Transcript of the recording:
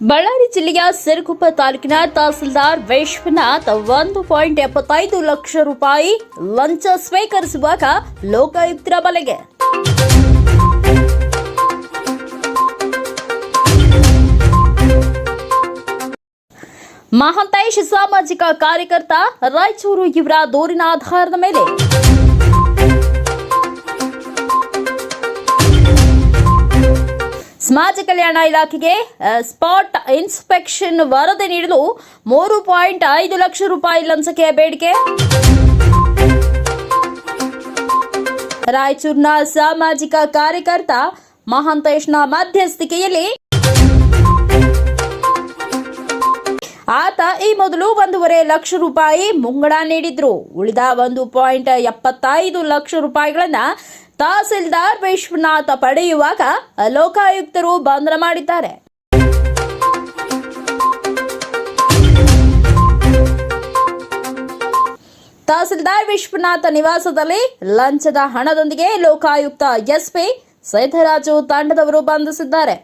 ಬಳ್ಳಾರಿ ಜಿಲ್ಲೆಯ ಸಿರುಗುಪ್ಪ ತಾಲೂಕಿನ ತಹಸೀಲ್ದಾರ್ ವಿಶ್ವನಾಥ್ ಒಂದು ಪಾಯಿಂಟ್ ಎಪ್ಪತ್ತೈದು ಲಕ್ಷ ರೂಪಾಯಿ ಲಂಚ ಸ್ವೀಕರಿಸುವಾಗ ಲೋಕಾಯುಕ್ತರ ಬಲೆಗೆ. ಮಹಂತೇಶ್ ಸಾಮಾಜಿಕ ಕಾರ್ಯಕರ್ತ ರಾಯಚೂರು ಇವರ ದೂರಿನ ಆಧಾರದ ಮೇಲೆ. ಸಮಾಜ ಕಲ್ಯಾಣ ಇಲಾಖೆಗೆ ಸ್ಪಾಟ್ ಇನ್ಸ್ಪೆಕ್ಷನ್ ವರದಿ ನೀಡಲು ಮೂರು ಪಾಯಿಂಟ್ ಐದು ಲಕ್ಷ ರೂಪಾಯಿ ಲಂಚಕ್ಕೆ ಬೇಡಿಕೆ. ರಾಯಚೂರಿನ ಸಾಮಾಜಿಕ ಕಾರ್ಯಕರ್ತ ಮಹಾಂತೇಶ್ನ ಮಧ್ಯಸ್ಥಿಕೆಯಲ್ಲಿ ಆತ ಈ ಮೊದಲು ಒಂದೂವರೆ ಲಕ್ಷ ರೂಪಾಯಿ ಮುಂಗಡ ನೀಡಿದ್ರು. ಉಳಿದ ಒಂದು ಪಾಯಿಂಟ್ ಎಪ್ಪತ್ತೈದು ಲಕ್ಷ ರೂಪಾಯಿಗಳನ್ನ ತಹಸೀಲ್ದಾರ್ ವಿಶ್ವನಾಥ ಪಡೆಯುವಾಗ ಲೋಕಾಯುಕ್ತರು ಬಂಧನ ಮಾಡಿದ್ದಾರೆ. ತಹಸೀಲ್ದಾರ್ ವಿಶ್ವನಾಥ ನಿವಾಸದಲ್ಲಿ ಲಂಚದ ಹಣದೊಂದಿಗೆ ಲೋಕಾಯುಕ್ತ ಎಸ್ಪಿ ಸೈದರಾಜು ತಂಡದವರು ಬಂಧಿಸಿದ್ದಾರೆ.